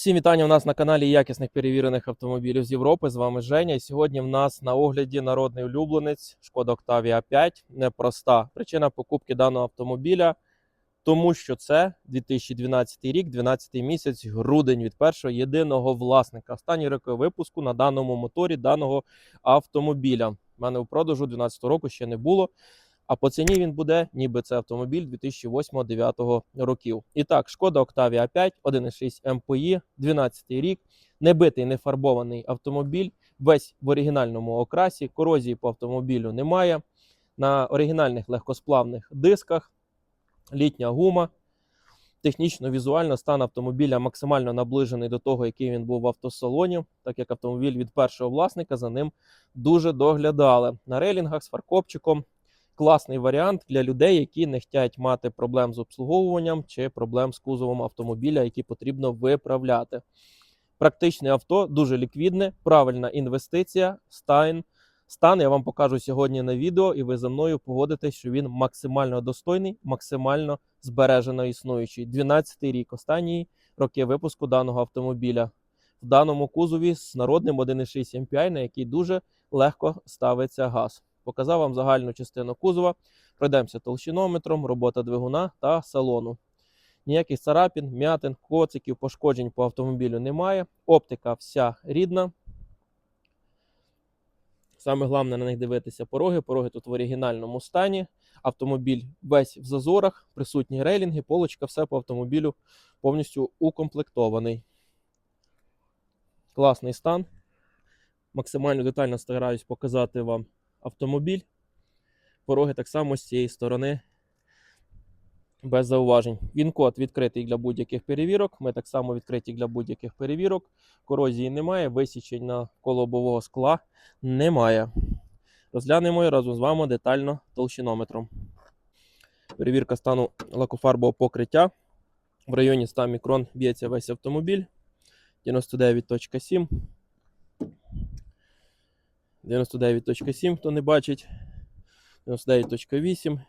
Всім вітання у нас на каналі якісних перевірених автомобілів з Європи. З вами Женя. І сьогодні в нас на огляді народний улюбленець Шкода Octavia 5. Непроста причина покупки даного автомобіля, тому що це 2012 рік, 12 місяць, грудень від першого єдиного власника. Останні роки випуску на даному моторі даного автомобіля. У мене у продажу 12 року ще не було. А по ціні він буде, ніби це автомобіль 2008-2009 років. І так, шкода Octavia 5, 1,6 МПІ, 12 рік, небитий, не фарбований автомобіль, весь в оригінальному окрасі, корозії по автомобілю немає. На оригінальних легкосплавних дисках, літня гума. Технічно, візуально стан автомобіля максимально наближений до того, який він був в автосалоні, так як автомобіль від першого власника за ним дуже доглядали. На рейлінгах з фаркопчиком класний варіант для людей, які не хочуть мати проблем з обслуговуванням чи проблем з кузовом автомобіля, які потрібно виправляти. Практичне авто, дуже ліквідне, правильна інвестиція, стан. Стан я вам покажу сьогодні на відео, і ви за мною погодитесь, що він максимально достойний, максимально збережено існуючий. 12-й рік, останні роки випуску даного автомобіля. В даному кузові з народним 1.6 MPI, на який дуже легко ставиться газ. Показав вам загальну частину кузова. Пройдемося толщинометром, робота двигуна та салону. Ніяких царапін, м'ятин, коциків, пошкоджень по автомобілю немає. Оптика вся рідна. Саме головне на них дивитися пороги. Пороги тут в оригінальному стані. Автомобіль весь в зазорах, присутні рейлінги, полочка, все по автомобілю повністю укомплектований. Класний стан. Максимально детально стараюсь показати вам автомобіль. Пороги так само з цієї сторони без зауважень. Він-код відкритий для будь-яких перевірок. Ми так само відкриті для будь-яких перевірок. Корозії немає, висічень на колобового скла немає. Розглянемо разом з вами детально толщинометром. Перевірка стану лакофарбового покриття. В районі 100 мікрон б'ється весь автомобіль. 99.7. 99.7, хто не бачить. 99.8.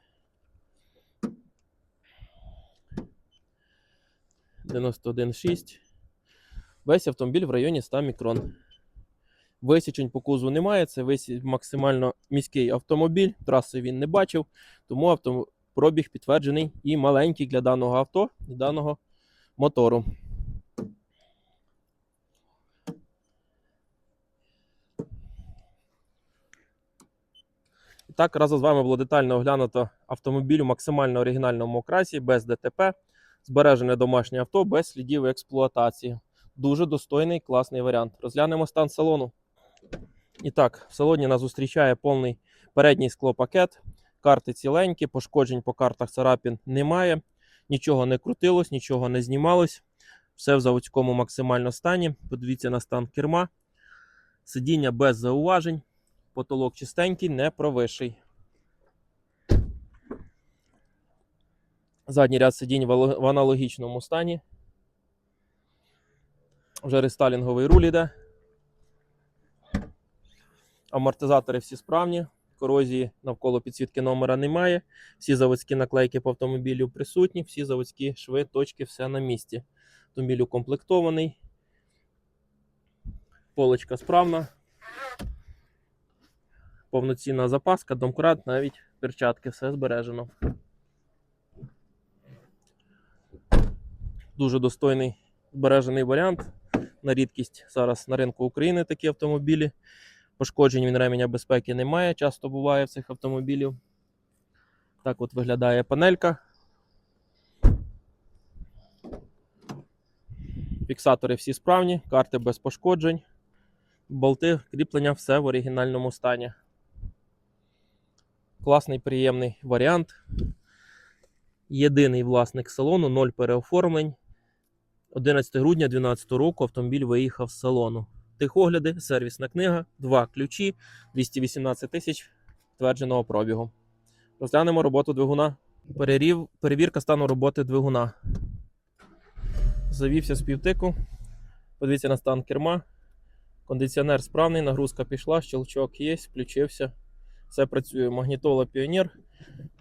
91.6. Весь автомобіль в районі 100 мікрон. Висічень по кузову немає. Це висі... максимально міський автомобіль. Траси він не бачив, тому авто... пробіг підтверджений і маленький для даного авто і даного мотору. Так, разом з вами було детально оглянуто автомобіль у максимально оригінальному окрасі, без ДТП, збережене домашнє авто без слідів експлуатації. Дуже достойний, класний варіант. Розглянемо стан салону. І так, в салоні нас зустрічає повний передній склопакет. Карти ціленькі, пошкоджень по картах царапін немає. Нічого не крутилось, нічого не знімалось. Все в заводському максимально стані. Подивіться на стан керма. Сидіння без зауважень. Потолок чистенький, не провисший. Задній ряд сидінь в аналогічному стані. Вже рестайлінговий руль іде. Амортизатори всі справні. Корозії навколо підсвітки номера немає. Всі заводські наклейки по автомобілю присутні, всі заводські шви, точки, все на місці. Автомобіль укомплектований. Полочка справна повноцінна запаска, домкрат, навіть перчатки, все збережено. Дуже достойний збережений варіант. На рідкість зараз на ринку України такі автомобілі. Пошкоджень він ременя безпеки немає, часто буває в цих автомобілів. Так от виглядає панелька. Фіксатори всі справні, карти без пошкоджень. Болти, кріплення, все в оригінальному стані. Класний, приємний варіант. Єдиний власник салону, 0 переоформлень. 11 грудня 2012 року автомобіль виїхав з салону. Техогляди, сервісна книга, два ключі, 218 тисяч підтвердженого пробігу. Розглянемо роботу двигуна. Перерів, перевірка стану роботи двигуна. Завівся з півтику. Подивіться на стан керма. Кондиціонер справний, нагрузка пішла, щелчок є, включився. Це працює магнітола Піонер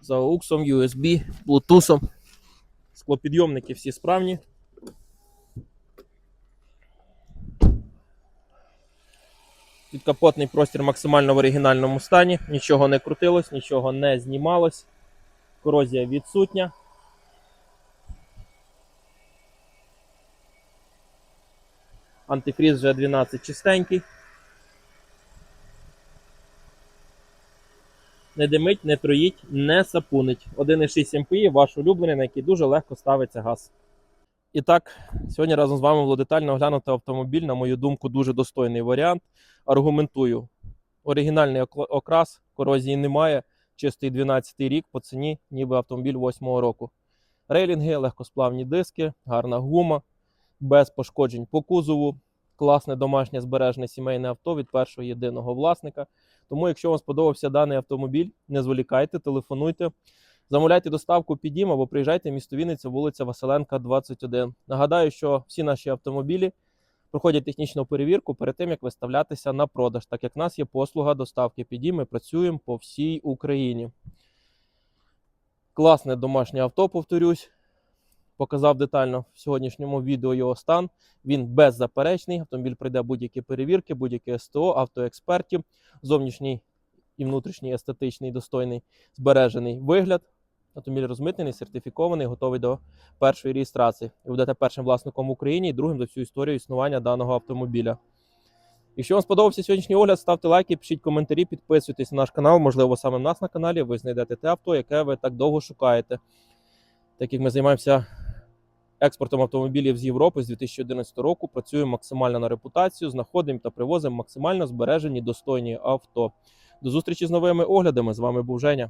за Уксом, USB, Bluetooth. Склопідйомники всі справні. Підкапотний простір максимально в оригінальному стані, нічого не крутилось, нічого не знімалось, корозія відсутня. Антифріз вже 12 чистенький. Не димить, не троїть, не сапунить. 1,6 МПІ, ваш улюблений, на який дуже легко ставиться газ. І так, сьогодні разом з вами було детально оглянути автомобіль. На мою думку, дуже достойний варіант. Аргументую. Оригінальний окрас, корозії немає. Чистий 12 рік по ціні, ніби автомобіль 8-го року. Рейлінги, легкосплавні диски, гарна гума, без пошкоджень по кузову. Класне домашнє збережне сімейне авто від першого єдиного власника. Тому, якщо вам сподобався даний автомобіль, не зволікайте, телефонуйте, замовляйте доставку під дім або приїжджайте в місто Вінниця, вулиця Василенка, 21. Нагадаю, що всі наші автомобілі проходять технічну перевірку перед тим, як виставлятися на продаж, так як в нас є послуга доставки під дім, ми працюємо по всій Україні. Класне домашнє авто, повторюсь. Показав детально в сьогоднішньому відео його стан. Він беззаперечний. Автомобіль пройде будь-які перевірки, будь-які СТО, автоекспертів, зовнішній і внутрішній естетичний, достойний збережений вигляд. Автомобіль розмитнений, сертифікований, готовий до першої реєстрації. І будете першим власником в Україні і другим за всю історію існування даного автомобіля. Якщо вам сподобався сьогоднішній огляд, ставте лайки, пишіть коментарі, підписуйтесь на наш канал. Можливо, саме в нас на каналі ви знайдете те авто, яке ви так довго шукаєте. Так як ми займаємося експортом автомобілів з Європи з 2011 року, працюємо максимально на репутацію, знаходимо та привозимо максимально збережені достойні авто. До зустрічі з новими оглядами. З вами був Женя.